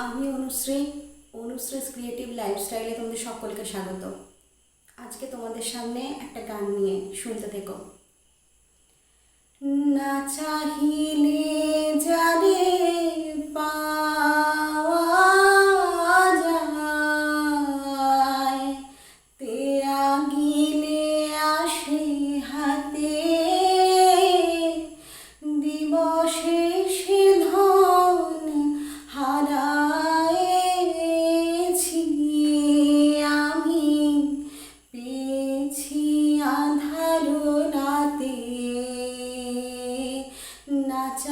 আমি অনুশ্রী, অনুশ্রীস ক্রিয়েটিভ লাইফস্টাইলে তোমাদের সকলকে স্বাগত। আজকে তোমাদের সামনে একটা গান নিয়ে শুনতে থেকো। না চাহিলে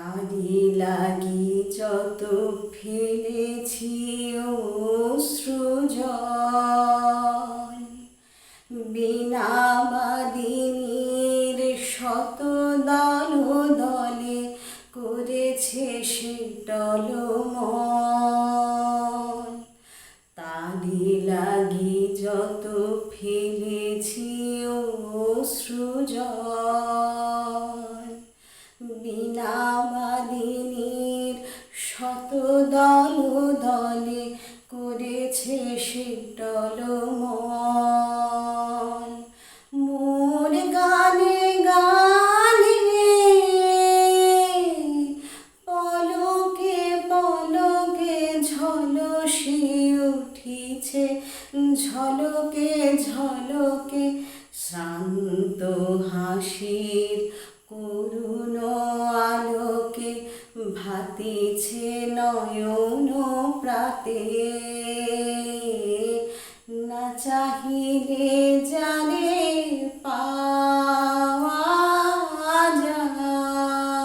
তারি লাগি যত ফেলেছি অশ্রুজল বিনা বাদিনীর শত দল দলে করেছে সে টলমল। তারি লাগি যত ফেলেছি অশ্রুজল করেছে সে টলমল মোর গানে গানে, পলকে পলকে ঝলসে উঠিছে, ঝলকে ঝলকে শান্ত হাসির করুণ আলোকে ভাতিছে নয়ন প্রাতে। চাহিলে জানে পাওয়া যায়।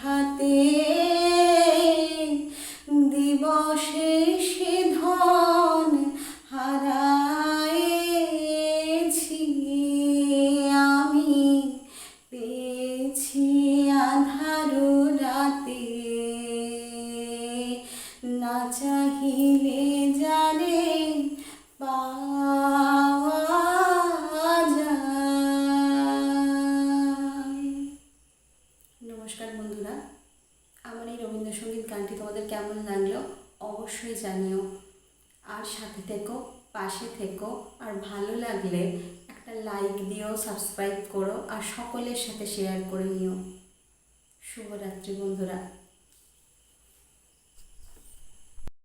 হাতে দিবসে ধন আমি পেয়েছি আধার চাহিলে জানে পাওয়া নমস্কার বন্ধুরা, আমার এই রবীন্দ্রসঙ্গীত গানটি তোমাদের কেমন লাগল অবশ্যই জানিও। আর সাথে থেকো, পাশে থেকো, আর ভালো লাগলে একটা লাইক দিও, সাবস্ক্রাইব করো, আর সকলের সাথে শেয়ার করে নিও। শুভরাত্রি বন্ধুরা।